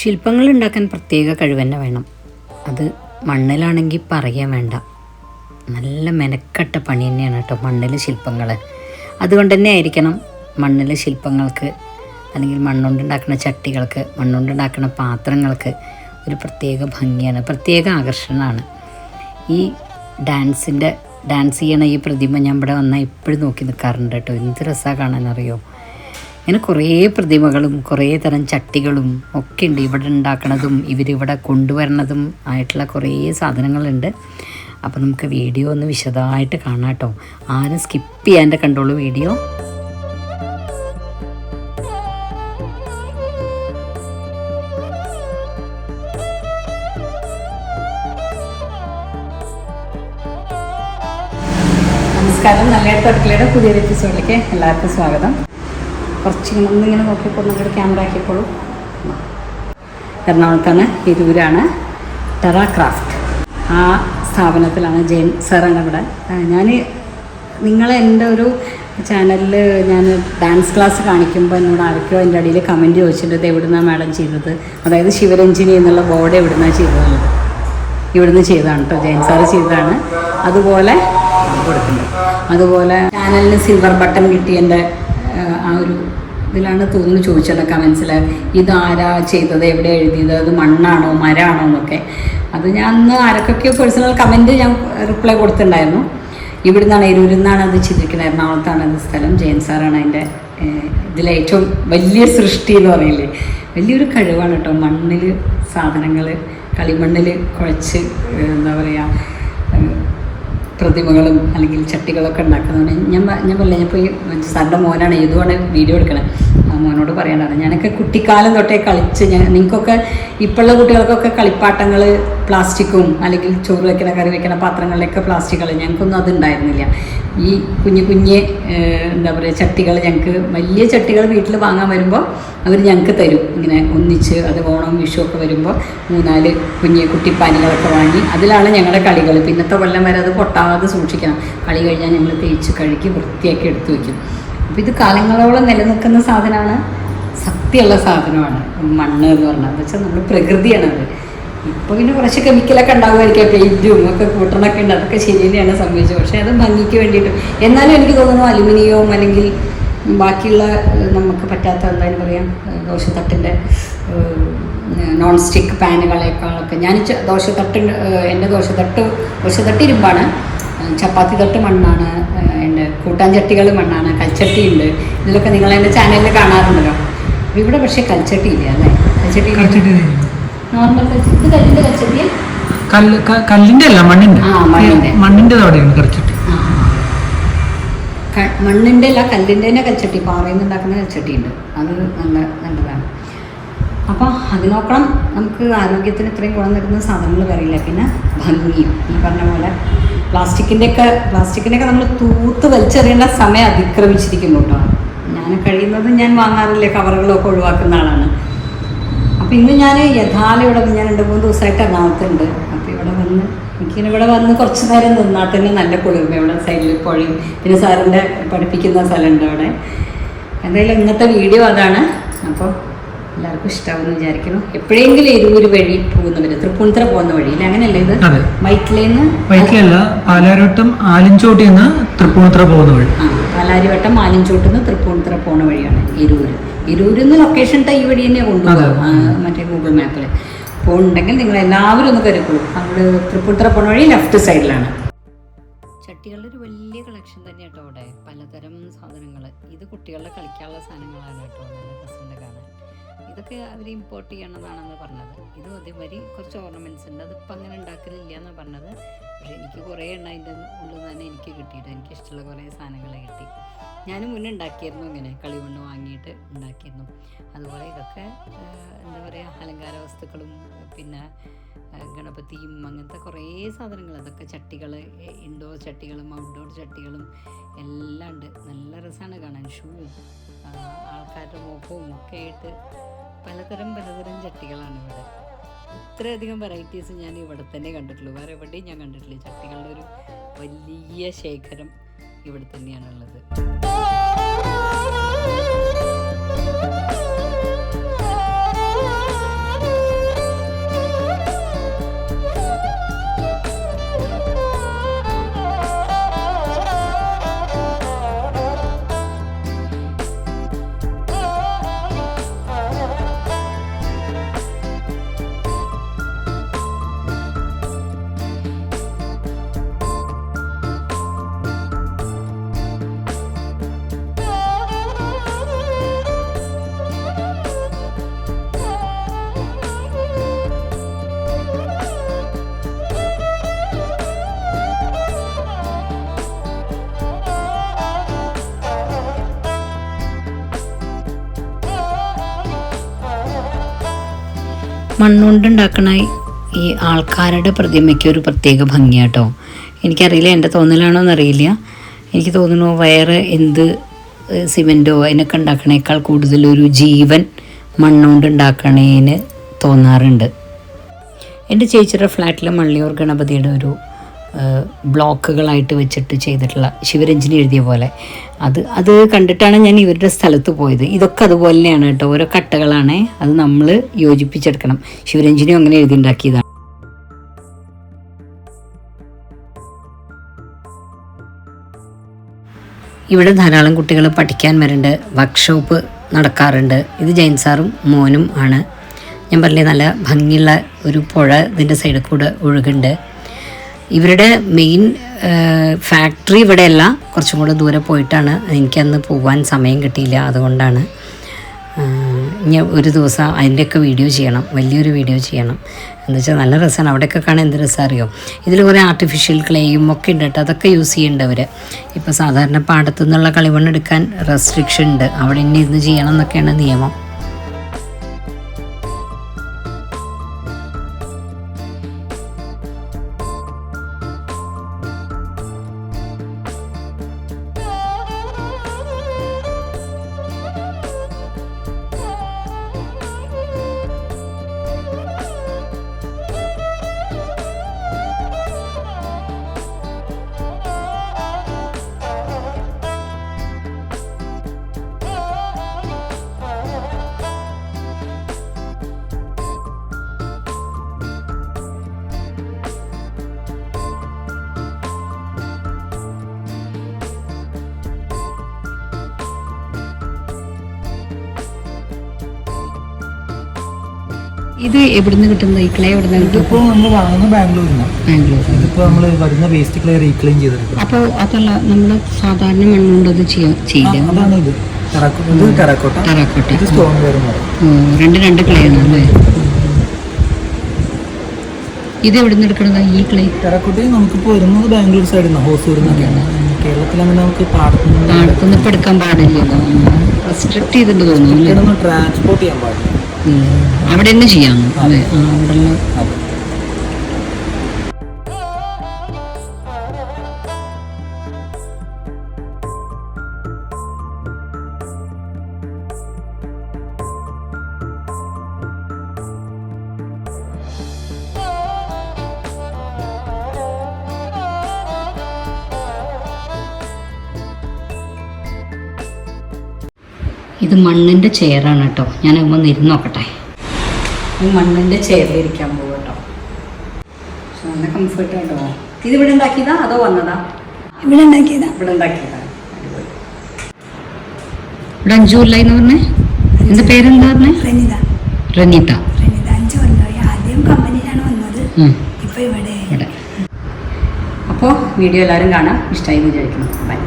ശില്പങ്ങൾ ഉണ്ടാക്കാൻ പ്രത്യേക കഴിവ് തന്നെ വേണം. അത് മണ്ണിലാണെങ്കിൽ പറയാൻ വേണ്ട. നല്ല മെനക്കെട്ട പണി തന്നെയാണ് കേട്ടോ മണ്ണിൽ ശില്പങ്ങൾ അതുകൊണ്ട് തന്നെ ആയിരിക്കണം മണ്ണിലെ ശില്പങ്ങൾക്ക് അല്ലെങ്കിൽ മണ്ണുണ്ടാക്കുന്ന ചട്ടികൾക്ക് മണ്ണുണ്ടാക്കുന്ന പാത്രങ്ങൾക്ക് ഒരു പ്രത്യേക ഭംഗിയാണ് പ്രത്യേക ആകർഷണമാണ്. ഈ ഡാൻസിന്റെ ഡാൻസ് ചെയ്യണ ഈ പ്രതിമ ഞാൻ ഇവിടെ വന്നാൽ എപ്പോഴും നോക്കി നിൽക്കാറുണ്ട് കേട്ടോ. എന്ത് രസമാണ് കാണാനറിയോ? ഇങ്ങനെ കുറേ പ്രതിമകളും കുറേ തരം ചട്ടികളും ഒക്കെ ഉണ്ട് ഇവിടെ ഉണ്ടാക്കണതും ഇവരിവിടെ കൊണ്ടുവരണതും ആയിട്ടുള്ള കുറേ സാധനങ്ങളുണ്ട്. അപ്പോൾ നമുക്ക് വീഡിയോ ഒന്ന് വിശദമായിട്ട് കാണാം കേട്ടോ. ആരും സ്കിപ്പ് ചെയ്യാന്റെ കണ്ടോളൂ വീഡിയോ. നമസ്കാരം. നല്ല അടുക്കളയുടെ പുതിയൊരു എപ്പിസോഡിലേക്ക് എല്ലാവർക്കും സ്വാഗതം. കുറച്ചിങ്ങനെ ഒന്നിങ്ങനെ നോക്കിയപ്പോൾ നിങ്ങളുടെ ക്യാമറ ആക്കിയപ്പോഴും എറണാകുളത്താണ് ഇരുവരാണ് ടെറ ക്രാഫ്റ്റ് ആ സ്ഥാപനത്തിലാണ് ജെയിൻ സാറാണ് ഇവിടെ. ഞാൻ നിങ്ങൾ എന്റെ ഒരു ചാനലിൽ ഞാൻ ഡാൻസ് ക്ലാസ് കാണിക്കുമ്പോൾ എന്നോട് ആരൊക്കെയോ എന്റെ അടിയിൽ കമന്റ് ചോദിച്ചിട്ട് എവിടുന്നാണ് മാഡം ചെയ്തത്? അതായത് ശിവരഞ്ജിനി എന്നുള്ള ബോർഡ് എവിടുന്നാണ് ചെയ്തത് ഇവിടുന്ന് ചെയ്തതാണ് കേട്ടോ ജയൻ സാറ് ചെയ്തതാണ്. അതുപോലെ കൊടുക്കുന്നത് അതുപോലെ ചാനലിന് സിൽവർ ബട്ടൺ കിട്ടിയതിന്റെ ആ ഒരു ഇതിലാണ് തോന്നുന്നു ചോദിച്ചത് കമൻസിൽ. ഇതാരാ ചെയ്തത്? എവിടെ എഴുതിയത്? അത് മണ്ണാണോ? മരമാണോ എന്നൊക്കെ. അത് ഞാൻ അന്ന് ആരൊക്കെ പേഴ്സണൽ കമന്റ് ഞാൻ റിപ്ലൈ കൊടുത്തിട്ടുണ്ടായിരുന്നു. ഇവിടുന്നാണ് എരൂരിൽ നിന്നാണ് അത് ചെയ്തിരിക്കുന്നത് എറണാകുളത്താണ് അത് സ്ഥലം. ജയൻ സാറാണ് അതിന്റെ ഇതിലെ ഏറ്റവും വലിയ സൃഷ്ടി എന്ന് പറയില്ലേ? വലിയൊരു കഴിവാണ് കേട്ടോ. മണ്ണിൽ സാധനങ്ങൾ കളിമണ്ണിൽ കുഴച്ച് എന്താ പറയുക പ്രതിമകളും അല്ലെങ്കിൽ ചട്ടികളൊക്കെ ഉണ്ടാക്കുന്നതാണ് ഞാൻ ഞാൻ പറഞ്ഞില്ല ഞാൻ പോയി സാറിന്റെ മോനാണ് ഏതുമാണ് വീഡിയോ എടുക്കണത് മോനോട് പറയാനാണ് ഞാനൊക്കെ കുട്ടിക്കാലം തൊട്ടേ കളിച്ച് ഞാൻ നിങ്ങൾക്കൊക്കെ ഇപ്പോഴുള്ള കുട്ടികൾക്കൊക്കെ കളിപ്പാട്ടങ്ങൾ പ്ലാസ്റ്റിക്കും അല്ലെങ്കിൽ ചോറ് വെക്കണ കറി വെക്കണ പാത്രങ്ങളിലൊക്കെ പ്ലാസ്റ്റിക്കുകൾ ഞങ്ങൾക്കൊന്നും അതുണ്ടായിരുന്നില്ല. ഈ കുഞ്ഞു കുഞ്ഞ് എന്താ പറയുക ചട്ടികൾ ഞങ്ങൾക്ക് വലിയ ചട്ടികൾ വീട്ടിൽ വാങ്ങാൻ വരുമ്പോൾ അവർ ഞങ്ങൾക്ക് തരും. ഇങ്ങനെ ഒന്നിച്ച് അത് ഓണം വിഷു ഒക്കെ വരുമ്പോൾ മൂന്നാൽ കുഞ്ഞ് കുട്ടിപ്പാനികളൊക്കെ വാങ്ങി അതിലാണ് ഞങ്ങളുടെ കളികൾ പിന്നത്തെ കൊല്ലം വരെ അത് പൊട്ടാതെ സൂക്ഷിക്കണം. കളി കഴിഞ്ഞാൽ ഞങ്ങൾ തേച്ച് കഴുകി വൃത്തിയാക്കി എടുത്തു വയ്ക്കും. അപ്പോൾ ഇത് കാലങ്ങളോളം നിലനിൽക്കുന്ന സാധനമാണ്. സത്യമുള്ള സാധനമാണ്. മണ്ണ് എന്ന് പറഞ്ഞാൽ. എന്ന് വെച്ചാൽ നമ്മൾ പ്രകൃതിയാണത് ഇപ്പോൾ പിന്നെ കുറച്ച് കെമിക്കലൊക്കെ ഉണ്ടാകുമായിരിക്കും പെയിന്റും ഒക്കെ കൂട്ടണൊക്കെ ഉണ്ട്. അതൊക്കെ ശരി തന്നെയാണ് സംഭവിച്ചത്. പക്ഷേ അത് ഭംഗിക്ക് വേണ്ടിയിട്ട്. എന്നാലും എനിക്ക് തോന്നുന്നു അലുമിനിയവും അല്ലെങ്കിൽ ബാക്കിയുള്ള നമുക്ക് പറ്റാത്ത എന്തായാലും പറയാം ദോശത്തട്ടിന്റെ നോൺ സ്റ്റിക്ക് പാനുകളേക്കാളൊക്കെ. ഞാൻ ദോശത്തട്ട് എന്റെ ദോശത്തട്ട് ദോശത്തട്ട് ഇരുമ്പാണ്. ചപ്പാത്തി തട്ട് മണ്ണാണ്. കൂട്ടാൻ ചട്ടികൾ മണ്ണാണ് കൽച്ചട്ടിയുണ്ട്. ഇതിലൊക്കെ നിങ്ങൾ എന്റെ ചാനലിൽ കാണാറുണ്ടല്ലോ. ഇവിടെ പക്ഷേ കൽച്ചട്ടി ഇല്ല. അല്ലേ കൽച്ചട്ടി നോർമൽ കൽച്ചട്ടി ഇത് കല്ലിന്റെ കൽച്ചട്ടി കല്ല് അല്ല മണ്ണിന്റെ. മണ്ണിന്റെ. അവിടെയാണ് കറച്ചിട്ട് ക- മണ്ണിന്റെ അല്ല കല്ലിന്റെ തന്നെ കൽച്ചട്ടി. പാറയിൽ നിന്ന് ഉണ്ടാക്കുന്ന കൽച്ചട്ടി ഉണ്ട് അത് നല്ല നല്ലതാണ്. അപ്പോൾ അത് നോക്കണം. നമുക്ക് ആരോഗ്യത്തിന് ഇത്രയും ഗുണം തരുന്ന സാധനങ്ങൾ പറയില്ല പിന്നെ ഭംഗിയും. ഈ പറഞ്ഞ പോലെ പ്ലാസ്റ്റിക്കിന്റെയൊക്കെ പ്ലാസ്റ്റിക്കിന്റെയൊക്കെ നമ്മൾ തൂത്ത് വലിച്ചെറിയേണ്ട സമയം അതിക്രമിച്ചിരിക്കുന്നു കേട്ടോ. ഞാൻ കഴിയുന്നത് ഞാൻ വാങ്ങാറില്ല? കവറുകളൊക്കെ ഒഴിവാക്കുന്ന ആളാണ്. അപ്പോൾ ഇന്ന് ഞാൻ യഥാലം ഇവിടെ ഞാൻ രണ്ട് മൂന്ന് ദിവസമായിട്ട് എറണാകുളത്തുണ്ട്. അപ്പോൾ ഇവിടെ വന്ന് എനിക്കിങ്ങനെ ഇവിടെ വന്ന് കുറച്ച് നേരം നിന്നാൽ തന്നെ നല്ല കുളിർമ. ഇവിടെ സൈഡിൽ പുഴയും പിന്നെ സാറിന്റെ പഠിപ്പിക്കുന്ന സ്ഥലമുണ്ട് അവിടെ. എന്തായാലും ഇന്നത്തെ വീഡിയോ അതാണ്. അപ്പോൾ എല്ലാവർക്കും ഇഷ്ടമാവുമെന്ന് വിചാരിക്കുന്നു. എപ്പോഴെങ്കിലും എരൂര് വഴി പോകുന്നവർ തൃപ്പൂണിത്തറ പോകുന്ന വഴി അങ്ങനെയല്ലേ ഇത്? വൈറ്റിലേന്ന്? വൈറ്റിലല്ല പാലാരോട്ടം ആലിഞ്ചോട്ടിൽ നിന്ന് തൃപ്പൂണിത്തറ പോകുന്ന വഴി. പാലാരിവട്ടം ആലിഞ്ചോട്ടിൽ നിന്ന് തൃപ്പൂണിത്തറ പോകുന്ന വഴിയാണ് എരൂര്. എരൂരിൽ നിന്ന് ലൊക്കേഷൻ ഈ വഴി തന്നെ കൊണ്ടുപോകും മറ്റേ ഗൂഗിൾ മാപ്പിൽ പോകുന്നുണ്ടെങ്കിൽ നിങ്ങൾ എല്ലാവരും ഒന്ന് കരുക്കുള്ളൂ അവിടെ തൃപ്പൂണിത്തറ പോകുന്ന വഴി ലെഫ്റ്റ് സൈഡിലാണ് ചട്ടികളുടെ ഒരു വലിയ കളക്ഷൻ തന്നെ കേട്ടോ അവിടെ. പലതരം സാധനങ്ങൾ ഇത് കുട്ടികളുടെ കളിക്കാനുള്ള സാധനങ്ങളാണ് കേട്ടോ. നല്ല രസമുണ്ട് കാണാൻ ഇതൊക്കെ അവർ ഇമ്പോർട്ട് ചെയ്യണതാണെന്ന് പറഞ്ഞത്. ഇതും അതേമാതിരി കുറച്ച് ഓർണമെന്റ്സ് ഉണ്ട്. അതിപ്പോൾ അങ്ങനെ ഉണ്ടാക്കലില്ല എന്നാണ് പറഞ്ഞത്. പക്ഷേ എനിക്ക് കുറേ എണ്ണ അതിന്റെ ഉള്ളിൽ തന്നെ എനിക്ക് കിട്ടിയിട്ട് എനിക്ക് ഇഷ്ടമുള്ള കുറേ സാധനങ്ങൾ കിട്ടി. ഞാൻ മുന്നേ ഉണ്ടാക്കിയിരുന്നു ഇങ്ങനെ കളിമണ്ണ് വാങ്ങിയിട്ട് ഉണ്ടാക്കിയിരുന്നു. അതുപോലെ ഇതൊക്കെ എന്താ പറയുക അലങ്കാര വസ്തുക്കളും പിന്നെ ഗണപതിയും അങ്ങനത്തെ കുറേ സാധനങ്ങൾ. അതൊക്കെ ചട്ടികൾ ഇൻഡോർ ചട്ടികളും ഔട്ട്ഡോർ ചട്ടികളും എല്ലാം ഉണ്ട്. നല്ല രസമാണ് കാണാൻ. ഷൂവും ആൾക്കാരുടെ മുഖവും ഒക്കെ ആയിട്ട് പലതരം പലതരം ചട്ടികളാണ് ഇവിടെ. ഇത്രയധികം വെറൈറ്റീസ് ഞാൻ ഇവിടെ തന്നെ കണ്ടിട്ടുള്ളൂ. വേറെ എവിടെയും ഞാൻ കണ്ടിട്ടില്ല. ചട്ടികളുടെ ഒരു വലിയ ശേഖരം ഇവിടെ തന്നെയാണുള്ളത്. മണ്ണുകൊണ്ട് ഉണ്ടാക്കണ ഈ ആൾക്കാരുടെ പ്രതിമയ്ക്ക് ഒരു പ്രത്യേക ഭംഗിയാട്ടോ. എനിക്കറിയില്ല എന്റെ തോന്നലാണോ എന്നറിയില്ല. എനിക്ക് തോന്നുന്നു വേറെ എന്ത് സിമെന്റോ അതിനൊക്കെ ഉണ്ടാക്കണേക്കാൾ കൂടുതലൊരു ജീവൻ മണ്ണുകൊണ്ട് തോന്നാറുണ്ട്. എന്റെ ചേച്ചിയുടെ ഫ്ലാറ്റിൽ മള്ളിയൂർ ഗണപതിയുടെ ഒരു ബ്ലോക്കുകളായിട്ട് വെച്ചിട്ട് ചെയ്തിട്ടുള്ള ശിവരഞ്ജിനി എഴുതിയ പോലെ. അത് അത് കണ്ടിട്ടാണ് ഞാൻ ഇവരുടെ സ്ഥലത്ത് പോയത്. ഇതൊക്കെ അതുപോലെ തന്നെയാണ് കേട്ടോ. ഓരോ കട്ടകളാണ് അത് നമ്മൾ യോജിപ്പിച്ചെടുക്കണം. ശിവരഞ്ജിനി അങ്ങനെ എഴുതിണ്ടാക്കിയതാണ്. ഇവിടെ ധാരാളം കുട്ടികൾ പഠിക്കാൻ വരുന്നുണ്ട് വർക്ക്ഷോപ്പ് നടക്കാറുണ്ട്. ഇത് ജയൻ സാറും മോനും ആണ്. ഞാൻ പറഞ്ഞില്ലേ നല്ല ഭംഗിയുള്ള ഒരു പുഴ ഇതിന്റെ സൈഡിൽ കൂടെ ഒഴുകുന്നുണ്ട്. ഇവരുടെ മെയിൻ ഫാക്ടറി ഇവിടെയല്ല. കുറച്ചും കൂടെ ദൂരെ പോയിട്ടാണ്. എനിക്കന്ന് പോകാൻ സമയം കിട്ടിയില്ല. അതുകൊണ്ടാണ് ഞാൻ ഒരു ദിവസം അതിന്റെയൊക്കെ വീഡിയോ ചെയ്യണം. വലിയൊരു വീഡിയോ ചെയ്യണം. എന്ന് വെച്ചാൽ നല്ല രസമാണ് അവിടെയൊക്കെ കാണാൻ എന്ത് രസം അറിയോ? ഇതിൽ കുറേ ആർട്ടിഫിഷ്യൽ ക്ലേയും ഒക്കെ ഉണ്ട് കേട്ടോ. അതൊക്കെ യൂസ് ചെയ്യുന്നുണ്ട് അവർ ഇപ്പോൾ സാധാരണ പാടത്തു നിന്നുള്ള കളിമണ്ണെടുക്കാൻ റെസ്ട്രിക്ഷൻ ഉണ്ട്. അവിടെ ഇനി ഇന്ന് ചെയ്യണം എന്നൊക്കെയാണ് നിയമം. ഇത് എവിടുന്ന് കിട്ടുന്നത്? ഈ ക്ലേ എവിടുന്ന് ഇതിപ്പോ നമ്മൾ വാങ്ങുന്ന ബാംഗ്ലൂരിൽ നിന്നാണ് ബാംഗ്ലൂർ ഇതിപ്പോ നമ്മൾ വരുന്ന വേസ്റ്റ് ക്ലേ റീക്ലീൻ ചെയ്തെടുക്കും അപ്പോൾ അതല്ല നമ്മൾ സാധാരണ മണ്ണുകൊണ്ട് അത് ചെയ്യാം ചെയ്യില്ല. അതാണ് ഇത്. ടെറാക്കോട്ട ഇത് ടെറാക്കോട്ട. ടറാക്കോട്ടെ. ഇത് സ്റ്റോൺ വെയർ എന്ന് പറയും. ഓ, രണ്ട് രണ്ട് ക്ലേ ആണ് അല്ലേ? ഇത് എവിടുന്ന് എടുക്കണത് ഈ ക്ലേ ടെറാക്കോട്ടയിൽ നമുക്കിപ്പോൾ വരുന്നത് ബാംഗ്ലൂർ സൈഡിൽ നിന്ന് ഹോസൂരിൽ നിന്നൊക്കെയാണ് കേരളത്തിലാണെങ്കിൽ നമുക്ക് പാടത്തുനിന്ന് പാടത്തുനിന്ന് ഇപ്പം എടുക്കാൻ പാടില്ലല്ലോ. റെസ്ട്രിക്ട് ചെയ്തിട്ട് തോന്നുന്നു ട്രാൻസ്പോർട്ട് ചെയ്യാൻ പാടില്ല. അവിടെ തന്നെ ചെയ്യാം. അവിടെ ഇത് മണ്ണിന്റെ ചെയറാണ് കേട്ടോ. ഞാൻ ഒന്ന് ഇരുന്ന് നോക്കട്ടെ. ഈ മണ്ണിന്റെ ചെയറിലിരിക്കാൻ പോകും കേട്ടോ. നല്ല കംഫർട്ട് കേട്ടോ. ഇത് ഇവിടെ ഉണ്ടാക്കിയതാ അതോ വന്നതാ? ഇവിടെ ഉണ്ടാക്കിയതാ. ഇവിടെ ഉണ്ടാക്കിയതാ. ഇവിടെ അഞ്ചു കൊല്ലായി എന്ന് പറഞ്ഞേ? എന്റെ പേരെന്താ പറഞ്ഞേ? റനിത റനിത റനിത അഞ്ചു കൊല്ലമായി ആദ്യം കമ്പനിയിലാണ് വന്നത്. ഇപ്പൊ ഇവിടെ. അപ്പോൾ വീഡിയോ എല്ലാവരും കാണാം. ഇഷ്ടമായി വിചാരിക്കുന്നു. ബൈ